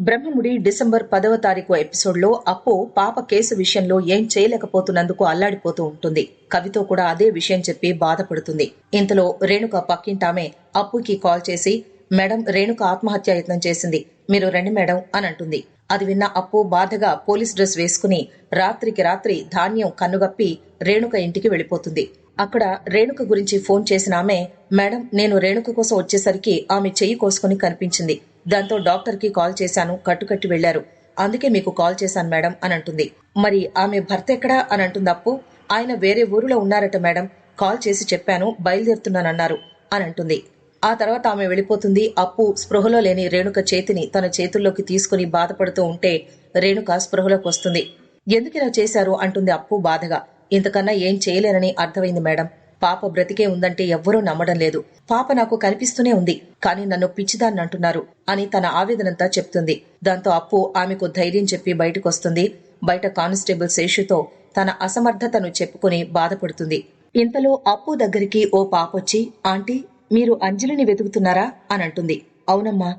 Brahmamudi December పదవ తారీఖు ఎపిసోడ్లో అప్పు పాప కేసు విషయంలో ఏం చేయలేకపోతున్నందుకు అల్లాడిపోతూ ఉంటుంది. కవితో కూడా అదే విషయం చెప్పి బాధపడుతుంది. ఇంతలో రేణుక పక్కింటామె అప్పుకి కాల్ చేసి మేడం రేణుక ఆత్మహత్య యత్నం చేసింది. మీరు రండి మేడం అని అంటుంది. అది విన్న అప్పు బాధగా పోలీస్ డ్రెస్ వేసుకుని రాత్రికి రాత్రి ధాన్యం కన్నుగప్పి రేణుక ఇంటికి వెళ్ళిపోతుంది. అక్కడ రేణుక గురించి ఫోన్ చేసిన ఆమె మేడం నేను రేణుక కోసం వచ్చేసరికి ఆమె చెయ్యి కోసుకుని కనిపించింది. దాంతో డాక్టర్కి కాల్ చేశాను కట్టుకట్టి వెళ్ళారు అందుకే మీకు కాల్ చేశాను మేడం అని అంటుంది. మరి ఆమె భర్త ఎక్కడా అని అంటుంది అప్పు ఆయన వేరే ఊరిలో ఉన్నారట మేడం. కాల్ చేసి చెప్పాను బయలుదేరుతున్నానన్నారు అని అంటుంది. ఆ తర్వాత ఆమె వెళ్ళిపోతుంది. అప్పు స్పృహలో లేని రేణుక చేతిని తన చేతుల్లోకి తీసుకుని బాధపడుతూ ఉంటే రేణుక స్పృహలోకి వస్తుంది. ఎందుకు ఇలా చేశారు? అంటుంది అప్పు బాధగా. ఇంతకన్నా ఏం చేయలేనని అర్థమైంది మేడం. పాప బ్రతికే ఉందంటే ఎవ్వరూ నమ్మడం లేదు. పాప నాకు కనిపిస్తూనే ఉంది. కానీ నన్ను పిచ్చిదాన్ని అంటున్నారు అని తన ఆవేదనంతా చెప్తుంది. దాంతో అప్పు ఆమెకు ధైర్యం చెప్పి బయటకొస్తుంది. బయట కానిస్టేబుల్ శేషుతో తన అసమర్థతను చెప్పుకుని బాధపడుతుంది. ఇంతలో అప్పు దగ్గరికి ఓ పాపొచ్చి ఆంటీ మీరు అంజలిని వెతుకుతున్నారా? అని అంటుంది. అవునమ్మా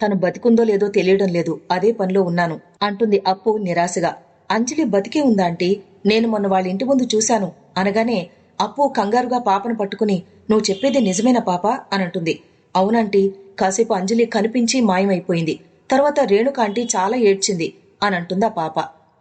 తను బతికుందో లేదో తెలియడం లేదు. అదే పనిలో ఉన్నాను. అంటుంది అప్పు నిరాశగా. అంజలి బతికే ఉందా ఆంటీ? నేను మొన్న వాళ్ళ ఇంటి ముందు చూశాను. అనగానే అప్పు కంగారుగా పాపను పట్టుకుని నువ్వు చెప్పేది నిజమేనా పాప? అని అంటుంది. అవునంటీ కాసేపు అంజలి కనిపించి మాయమైపోయింది. తర్వాత రేణుక ఆంటీ చాలా ఏడ్చింది అని అంటుందా పాప.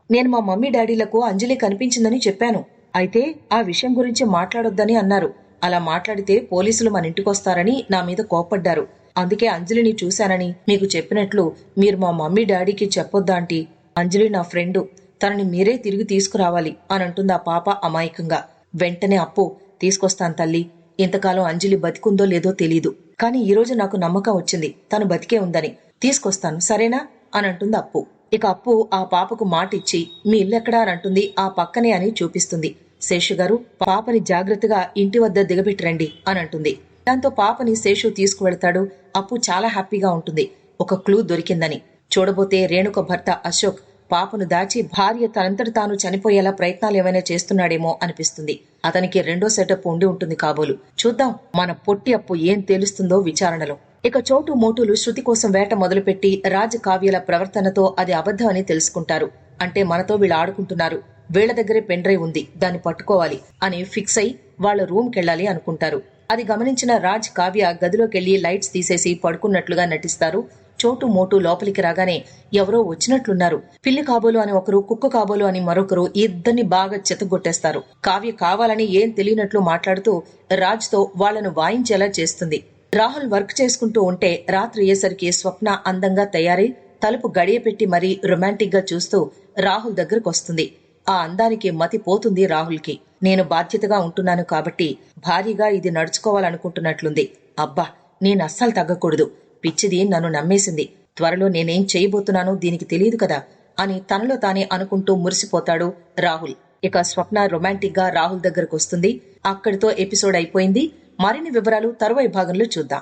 నేను మా మమ్మీ డాడీలకు అంజలి కనిపించిందని చెప్పాను. అయితే ఆ విషయం గురించి మాట్లాడొద్దని అన్నారు. అలా మాట్లాడితే పోలీసులు మన ఇంటికొస్తారని నా మీద కోప్పడ్డారు. అందుకే అంజలిని చూశానని మీకు చెప్పినట్లు మీరు మా మమ్మీ డాడీకి చెప్పొద్దా ఆంటీ? అంజలి నా ఫ్రెండు. తనని మీరే తిరిగి తీసుకురావాలి అని అంటుంది ఆ పాప అమాయకంగా. వెంటనే అప్పు తీసుకొస్తాను తల్లి. ఇంతకాలం అంజలి బతికుందో లేదో తెలీదు. కానీ ఈరోజు నాకు నమ్మకం వచ్చింది. తను బతికే ఉందని. తీసుకొస్తాను సరేనా? అని అంటుంది అప్పు. ఇక అప్పు ఆ పాపకు మాట ఇచ్చి మీ ఇల్లెక్కడా అని అంటుంది ఆ పక్కనే అని చూపిస్తుంది. శేషు గారు పాపని జాగ్రత్తగా ఇంటి వద్ద దిగబెట్టిరండి అని అంటుంది. దాంతో పాపని శేషు తీసుకువెడతాడు అప్పు చాలా హ్యాపీగా ఉంటుంది. ఒక క్లూ దొరికిందని. చూడబోతే రేణుక భర్త అశోక్ పాపను దాచి భార్య తనంతట తాను చనిపోయేలా ప్రయత్నాలు ఏమైనా చేస్తున్నాడేమో అనిపిస్తుంది. అతనికి రెండో సెటప్ ఉండి ఉంటుంది కాబోలు. చూద్దాం మన పొట్టి అప్పు ఏం తేలుస్తుందో విచారణలో. ఇక చోటు మోటులు శృతి కోసం వేట మొదలుపెట్టి రాజ కావ్యల ప్రవర్తనతో అది అబద్ధం అని తెలుసుకుంటారు. అంటే మనతో వీళ్ళు ఆడుకుంటున్నారు. వీళ్ళ దగ్గరే పెన్ డ్రైవ్ ఉంది. దాన్ని పట్టుకోవాలి అని ఫిక్స్ అయి వాళ్ళ రూమ్కెళ్ళాలి అనుకుంటారు. అది గమనించిన రాజ్ కావ్య గదిలోకెళ్ళి లైట్స్ తీసేసి పడుకున్నట్లుగా నటిస్తారు. చోటు మోటు లోపలికి రాగానే ఎవరో వచ్చినట్లున్నారు. పిల్లి కాబోలు అని ఒకరు కుక్క కాబోలు అని మరొకరు ఇద్దరిని బాగా చెతగొట్టేస్తారు. కావ్య కావాలని ఏం తెలియనట్లు మాట్లాడుతూ రాజ్తో వాళ్ళను వాయించేలా చేస్తుంది. రాహుల్ వర్క్ చేసుకుంటూ ఉంటే రాత్రి అయ్యేసరికి స్వప్న అందంగా తయారై తలుపు గడియపెట్టి మరీ రొమాంటిక్గా చూస్తూ రాహుల్ దగ్గరకు వస్తుంది ఆ అందానికి మతి పోతుంది రాహుల్కి. నేను బాధ్యతగా ఉంటున్నాను కాబట్టి భారీగా ఇది నడుచుకోవాలనుకుంటున్నట్లుంది. అబ్బా నేను అస్సలు తగ్గకూడదు. పిచ్చిది నన్ను నమ్మేసింది. త్వరలో నేనేం చేయబోతున్నానో దీనికి తెలియదు కదా అని తనలో తానే అనుకుంటూ మురిసిపోతాడు రాహుల్. ఇక స్వప్న రొమాంటిక్గా రాహుల్ దగ్గరకు వస్తుంది. అక్కడితో ఎపిసోడ్ అయిపోయింది. మరిన్ని వివరాలు తరువాయి భాగంలో చూద్దాం.